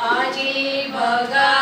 આજે ભગાભાઈ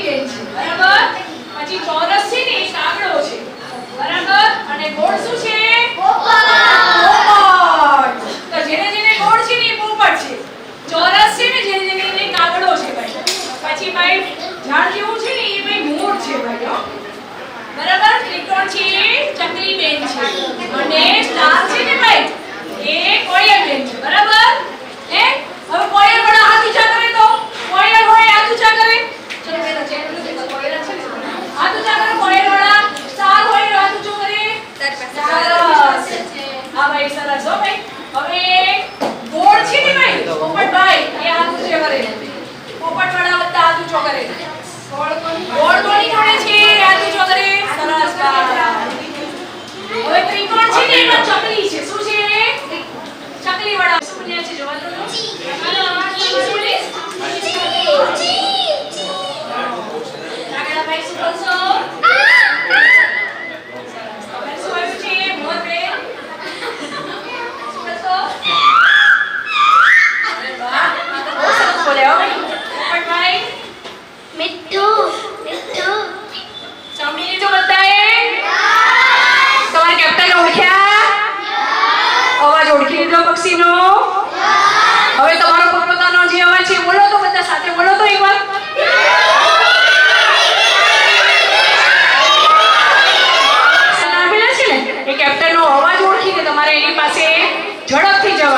ભાઈ એ ચકલી બેન છે બરાબર પછી ચોરસ વાળા બધા હાથ ઊંચો કરે ગોળ કોની જોડે છે હાથ ઊંચો કરે સરસ હવે ત્રિકોણ છે ને એમાં ચકલી છે શું છે ચકલી વાળા શું બોલ્યા છે જોવા દો તો. શું બોલીશ? કાગડાભાઈ શું બોલશો?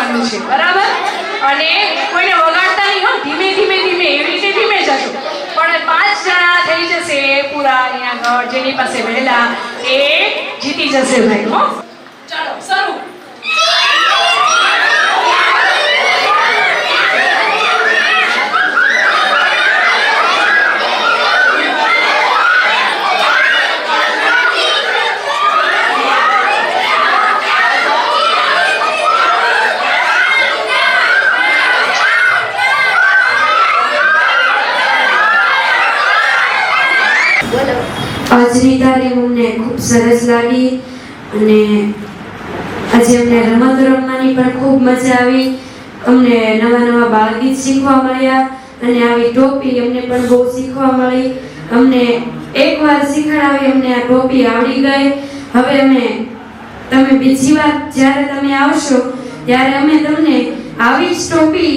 જવાનું છે, બરાબર? અને કોઈને વગાડતા નહીં હો, ધીમે ધીમે ધીમે, એવી રીતે ધીમે જશો પણ પાંચ જણા થઈ જશે પૂરા અહીંયા જેની પાસે વહેલા, એ જીતી જશે ભાઈ, હો. ચાલો, શરૂ. આજની અમને ખૂબ સરસ લાગી અને આજે અમને રમત રમવાની પણ ખૂબ મજા આવી. અમને નવા નવા બાળગીત શીખવા મળ્યા અને આવી ટોપી અમને પણ બહુ શીખવા મળી. અમને એકવાર શીખડાવી અમને આ ટોપી આવડી ગઈ. હવે અમે, તમે બીજી વાર જ્યારે તમે આવશો, ત્યારે અમે તમને આવી જ ટોપી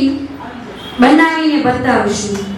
બનાવીને બતાવશું.